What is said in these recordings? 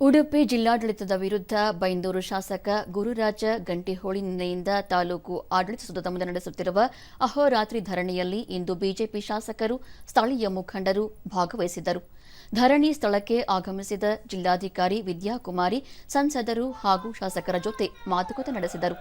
ಉಡುಪಿ ಜಿಲ್ಲಾಡಳಿತದ ವಿರುದ್ಧ ಬೈಂದೂರು ಶಾಸಕ ಗುರುರಾಜ ಗಂಟಿಹೋಳಿ ನಿನ್ನೆಯಿಂದ ತಾಲೂಕು ಆಡಳಿತ ಸೌಧದ ಮುಂದೆ ನಡೆಸುತ್ತಿರುವ ಅಹೋರಾತ್ರಿ ಧರಣಿಯಲ್ಲಿ ಇಂದು ಬಿಜೆಪಿ ಶಾಸಕರು, ಸ್ಥಳೀಯ ಮುಖಂಡರು ಭಾಗವಹಿಸಿದರು ಧರಣಿ ಸ್ಥಳಕ್ಕೆ ಆಗಮಿಸಿದ ಜಿಲ್ಲಾಧಿಕಾರಿ ವಿದ್ಯಾಕುಮಾರಿ, ಸಂಸದರು ಹಾಗೂ ಶಾಸಕರ ಜೊತೆ ಮಾತುಕತೆ ನಡೆಸಿದರು.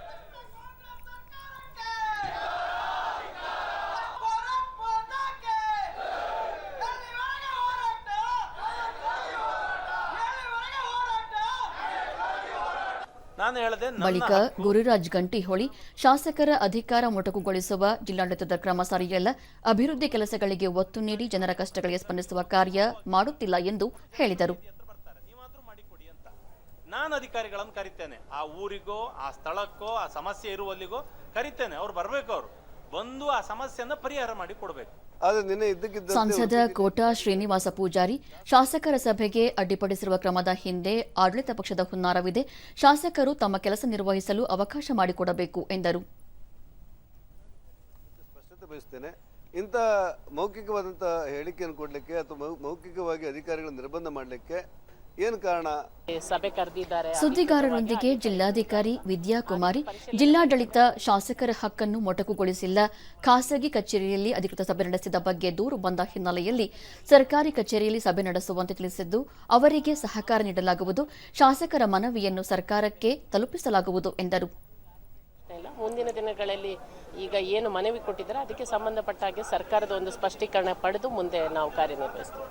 ಬಳಿಕ ಗುರುರಾಜ್ ಗಂಟಿಹೊಳಿ ಶಾಸಕರ ಅಧಿಕಾರ ಮೊಟಕುಗೊಳಿಸುವ ಜಿಲ್ಲಾಡಳಿತದ ಕ್ರಮ ಸರಿಯಲ್ಲ ಅಭಿವೃದ್ಧಿ ಕೆಲಸಗಳಿಗೆ ಒತ್ತು ನೀಡಿ ಜನರ ಕಷ್ಟಗಳಿಗೆ ಸ್ಪಂದಿಸುವ ಕಾರ್ಯ ಮಾಡುತ್ತಿಲ್ಲ ಎಂದು ಹೇಳಿದರು. ನಾನು ಅಧಿಕಾರಿಗಳನ್ನು ಕರಿತೇನೆ. ಆ ಊರಿಗೋ ಆ ಸ್ಥಳಕ್ಕೋ ಆ ಸಮಸ್ಯೆ ಇರುವಲ್ಲಿಗೋ ಕರಿತೇನೆ. ಅವ್ರು ಬರಬೇಕು ಅವರು. ಬಂದು ಆ ಸಮಸ್ಯೆಯನ್ನು ಪರಿಹಾರ ಮಾಡಿ ಕೊಡ್ಬೇಕು. ಸಂಸದ ಕೋಟಾ ಶ್ರೀನಿವಾಸ ಪೂಜಾರಿ ಶಾಸಕರ ಸಭೆಗೆ ಅಡ್ಡಿಪಡಿಸಿರುವ ಕ್ರಮದ ಹಿಂದೆ ಆಡಳಿತ ಪಕ್ಷದ ಹುನ್ನಾರವಿದೆ. ಶಾಸಕರು ತಮ್ಮ ಕೆಲಸ ನಿರ್ವಹಿಸಲು ಅವಕಾಶ ಮಾಡಿಕೊಡಬೇಕು ಎಂದರು. ಇಂಥ ಮೌಖಿಕವಾದಂಥ ಹೇಳಿಕೆಯನ್ನು ಕೊಡಲಿಕ್ಕೆ ಅಥವಾ ಮೌಖಿಕವಾಗಿ ಅಧಿಕಾರಿಗಳನ್ನು ನಿರ್ಬಂಧ ಮಾಡಲಿಕ್ಕೆ ಏನು ಕಾರಣ? ಸಭೆ ಕರೆದಿದ್ದಾರೆ. ಸುದ್ದಿಗಾರರೊಂದಿಗೆ ಜಿಲ್ಲಾಧಿಕಾರಿ ವಿದ್ಯಾಕುಮಾರಿ ಜಿಲ್ಲಾಡಳಿತ ಶಾಸಕರ ಹಕ್ಕನ್ನು ಮೊಟಕುಗೊಳಿಸಿಲ್ಲ. ಖಾಸಗಿ ಕಚೇರಿಯಲ್ಲಿ ಅಧಿಕೃತ ಸಭೆ ನಡೆಸಿದ ಬಗ್ಗೆ ದೂರು ಬಂದ ಹಿನ್ನೆಲೆಯಲ್ಲಿ ಸರ್ಕಾರಿ ಕಚೇರಿಯಲ್ಲಿ ಸಭೆ ನಡೆಸುವಂತೆ ತಿಳಿಸಿದ್ದು ಅವರಿಗೆ ಸಹಕಾರ ನೀಡಲಾಗುವುದು ಶಾಸಕರ ಮನವಿಯನ್ನು ಸರ್ಕಾರಕ್ಕೆ ತಲುಪಿಸಲಾಗುವುದು ಎಂದರು. ಇಲ್ಲ ಮುಂದಿನ ದಿನಗಳಲ್ಲಿ ಈಗ ಏನು ಮನವಿ ಕೊಟ್ಟಿದ್ದಾರೆ ಅದಕ್ಕೆ ಸಂಬಂಧಪಟ್ಟ ಹಾಗೆ ಸರ್ಕಾರದ ಒಂದು ಸ್ಪಷ್ಟೀಕರಣ ಪಡೆದು ಮುಂದೆ ನಾವು ಕಾರ್ಯನಿರ್ವಹಿಸ್ತೀವಿ.